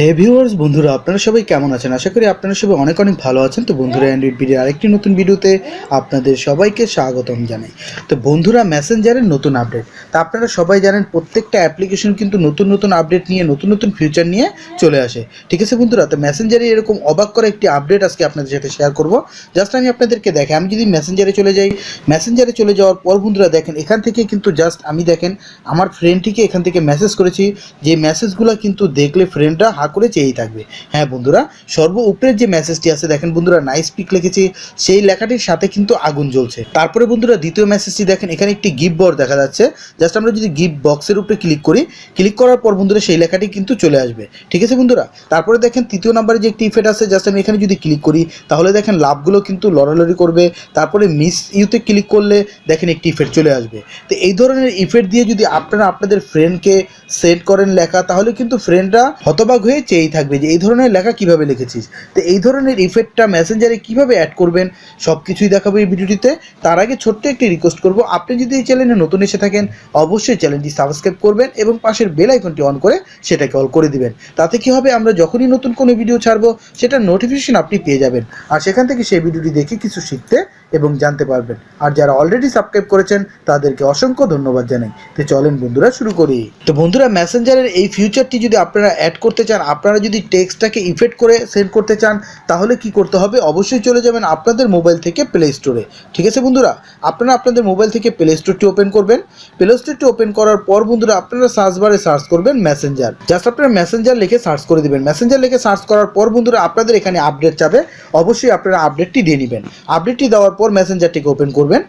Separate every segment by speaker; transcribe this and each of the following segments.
Speaker 1: হে viewers বন্ধুরা, আপনারা সবাই কেমন আছেন? আশা করি আপনারা সবাই অনেক অনেক ভালো আছেন। তো বন্ধুরা অ্যান্ড্রয়েড ভিডিও আরেকটি নতুন ভিডিওতে আপনাদের সবাইকে স্বাগতম জানাই। তো বন্ধুরা মেসেঞ্জারের নতুন আপডেট তা আপনারা সবাই জানেন, প্রত্যেকটা অ্যাপ্লিকেশন কিন্তু নতুন নতুন আপডেট নিয়ে, নতুন নতুন ফিউচার নিয়ে চলে আসে। ঠিক আছে বন্ধুরা? তো মেসেঞ্জারে এরকম অবাক করা একটি আপডেট আজকে আপনাদের সাথে শেয়ার করব। জাস্ট আমি আপনাদেরকে দেখে আমি যদি মেসেঞ্জারে চলে যাই মেসেঞ্জারে চলে যাওয়ার পর বন্ধুরা, দেখেন, এখান থেকে কিন্তু জাস্ট আমি দেখেন, আমার ফ্রেন্ডটিকে এখান থেকে মেসেজ করেছি। যে মেসেজগুলো কিন্তু দেখলে ফ্রেন্ডরা করে চেয়েই থাকবে। হ্যাঁ বন্ধুরা, সর্ব উপরের যে মেসেজটি আছে, দেখেন বন্ধুরা নাইস পিক লিখেছে, সেই লেখাটির সাথে কিন্তু আগুন জ্বলছে। তারপরে বন্ধুরা, দ্বিতীয় মেসেজটি দেখেন, এখানে একটি গিফট বর দেখা যাচ্ছে। জাস্ট আমরা যদি গিফট বক্সের উপরে ক্লিক করি ক্লিক করার পর বন্ধুরা, সেই লেখাটি কিন্তু চলে আসবে। ঠিক আছে বন্ধুরা? তারপরে দেখেন, তৃতীয় নাম্বারে যে একটি ইফেক্ট আছে জাস্ট আমি এখানে যদি ক্লিক করি, তাহলে দেখেন লাভগুলো কিন্তু লড়ালড়ি করবে। তারপরে মিস ইউতে ক্লিক করলে দেখেন একটি ইফেক্ট চলে আসবে। তো এই ধরনের ইফেক্ট দিয়ে যদি আপনারা আপনাদের ফ্রেন্ডকে সেন্ড করেন লেখা, তাহলে কিন্তু ফ্রেন্ডরা হতবাক হয়ে চেয়েই থাকবে যে এই ধরনের লেখা কীভাবে লিখেছিস। তো এই ধরনের ইফেক্টটা মেসেঞ্জারে কীভাবে অ্যাড করবেন সব কিছুই দেখাবো এই ভিডিওটিতে। তার আগে ছোট্ট একটি রিকোয়েস্ট করব, আপনি যদি এই চ্যানেলে নতুন এসে থাকেন, অবশ্যই চ্যানেলটি সাবস্ক্রাইব করবেন এবং পাশের বেল আইকনটি অন করে সেটাকে অল করে দিবেন। তাতে কি হবে, আমরা যখনই নতুন কোনো ভিডিও ছাড়বো, সেটার নোটিফিকেশন আপনি পেয়ে যাবেন। আর সেখান থেকে সেই ভিডিওটি দেখে কিছু শিখতে এবং জানতে পারবেন। আর যারা অলরেডি সাবস্ক্রাইব করেছেন, তাদেরকে অসংখ্য ধন্যবাদ জানাই। তো চলেন বন্ধুরা, শুরু করি। তো বন্ধুরা মেসেঞ্জারের এই ফিউচারটি যদি আপনারা অ্যাড করতে চান, আপনারা যদি টেক্সটটাকে ইফেক্ট করে সেন্ড করতে চান, তাহলে কি করতে হবে? অবশ্যই চলে যাবেন আপনাদের মোবাইল থেকে প্লে স্টোরে ঠিক আছে বন্ধুরা? আপনারা আপনাদের মোবাইল থেকে প্লে স্টোরটি ওপেন করবেন। প্লে স্টোরটি ওপেন করার পর বন্ধুরা, আপনারা সার্চ বারে সার্চ করবেন মেসেঞ্জার জাস্ট আপনারা মেসেঞ্জার লিখে সার্চ করে দিবেন। মেসেঞ্জার লিখে সার্চ করার পর বন্ধুরা, আপনাদের এখানে আপডেট যাবে অবশ্যই আপনারা আপডেটটি দিয়ে নেবেন। আপডেটটি দেওয়ার পর মেসেঞ্জারটিকে ওপেন করবেন।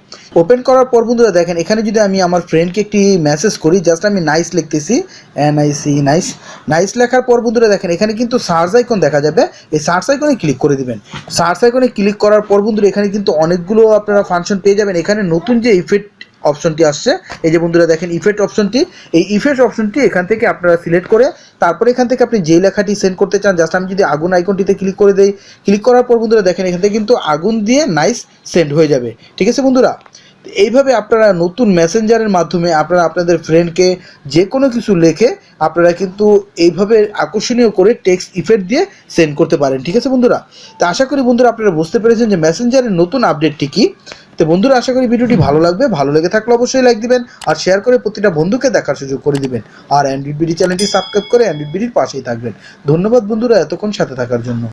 Speaker 1: ওপেন করার পর বন্ধুরা দেখেন, এখানে যদি আমি আমার ফ্রেন্ডকে একটি মেসেজ করি জাস্ট আমি নাইস লিখতেছি N I C nice nice লেখার পর বন্ধুরা দেখেন, এখানে কিন্তু সার্চ আইকন দেখা যাবে। এই সার্চ আইকনে ক্লিক করে দিবেন। সার্চ আইকনে ক্লিক করার পর বন্ধুরা এখানে কিন্তু অনেকগুলো আপনারা ফাংশন পেয়ে যাবেন। এখানে নতুন যে ইফেক্ট অপশনটি আসছে। এই যে বন্ধুরা দেখেন ইফেক্ট অপশনটি। এই ইফেক্ট অপশনটি এখান থেকে আপনারা সিলেক্ট করে তারপরে এখান থেকে আপনি যে লেখাটি সেন্ড করতে চান জাস্ট আমি যদি আগুন আইকনটিতে ক্লিক করে দেই ক্লিক করার পর বন্ধুরা দেখেন এখান থেকে কিন্তু আগুন দিয়ে নাইস সেন্ড হয়ে যাবে। ঠিক আছে বন্ধুরা? এইভাবে আপনারা নতুন মেসেঞ্জারের মাধ্যমে আপনারা আপনাদের ফ্রেন্ডকে যে কোনো কিছু লেখে আপনারা কিন্তু এইভাবে আকর্ষণীয় করে টেক্সট ইফেক্ট দিয়ে সেন্ড করতে পারেন, ঠিক আছে বন্ধুরা? তো আশা করি বন্ধুরা আপনারা বুঝতে পেরেছেন যে মেসেঞ্জারের নতুন আপডেটটি কী। তো বন্ধুরা, আশা করি ভিডিওটি ভালো লাগবে। ভালো লেগে থাকলে অবশ্যই লাইক দিবেন আর শেয়ার করে প্রতিটা বন্ধুকে দেখার সুযোগ করে দিবেন। আর অ্যান্ড্রয়েড বিডি চ্যানেলটি সাবস্ক্রাইব করে অ্যান্ড্রয়েড বিডির পাশেই থাকবেন। ধন্যবাদ বন্ধুরা এতক্ষণ সাথে থাকার জন্য।